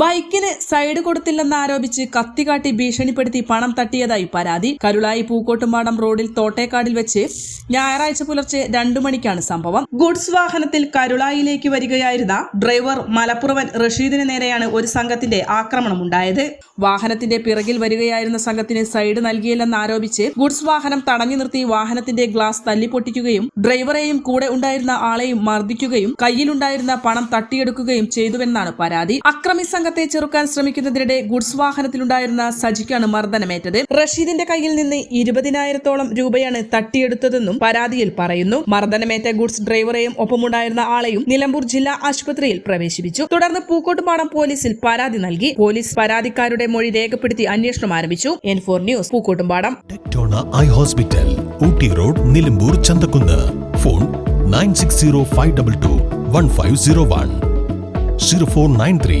ബൈക്കിന് സൈഡ് കൊടുത്തില്ലെന്ന് ആരോപിച്ച് കത്തികാട്ടി ഭീഷണിപ്പെടുത്തി പണം തട്ടിയതായി പരാതി. കരുളായി പൂക്കോട്ടുമാടം റോഡിൽ തോട്ടേക്കാടിൽ വെച്ച് ഞായറാഴ്ച പുലർച്ചെ രണ്ടു മണിക്കാണ് സംഭവം. ഗുഡ്സ് വാഹനത്തിൽ കരുളായിലേക്ക് വരികയായിരുന്ന ഡ്രൈവർ മലപ്പുറവൻ റഷീദിന് നേരെയാണ് ഒരു സംഘത്തിന്റെ ആക്രമണം ഉണ്ടായത്. വാഹനത്തിന്റെ പിറകിൽ വരികയായിരുന്ന സംഘത്തിന് സൈഡ് നൽകിയില്ലെന്ന് ആരോപിച്ച് ഗുഡ്സ് വാഹനം തടഞ്ഞു നിർത്തി വാഹനത്തിന്റെ ഗ്ലാസ് തല്ലിപ്പൊട്ടിക്കുകയും ഡ്രൈവറെയും കൂടെ ഉണ്ടായിരുന്ന ആളെയും മർദ്ദിക്കുകയും കയ്യിലുണ്ടായിരുന്ന പണം തട്ടിയെടുക്കുകയും ചെയ്തുവെന്നാണ് പരാതി. അക്രമി സംഘത്തെ ചെറുക്കാൻ ശ്രമിക്കുന്നതിനിടെ ഗുഡ്സ് വാഹനത്തിലുണ്ടായിരുന്ന സജിക്കാണ് മർദ്ദനമേറ്റത്. റഷീദിന്റെ കയ്യിൽ നിന്ന് ഇരുപതിനായിരത്തോളം രൂപയാണ് തട്ടിയെടുത്തതെന്നും പരാതിയിൽ പറയുന്നു. മർദ്ദനമേറ്റ ഗുഡ്സ് ഡ്രൈവറെയും ഒപ്പമുണ്ടായിരുന്ന ആളെയും നിലമ്പൂർ ജില്ലാ ആശുപത്രിയിൽ പ്രവേശിപ്പിച്ചു. തുടർന്ന് പൂക്കോട്ടുപാടം പോലീസിൽ പരാതി നൽകി. പോലീസ് പരാതിക്കാരുടെ മൊഴി രേഖപ്പെടുത്തി അന്വേഷണം ആരംഭിച്ചു. N four news Pookkottumpadam I hospital Ooty road Nilambur Chanthakkunnu. Phone nine six zero five double two one five zero one zero four nine three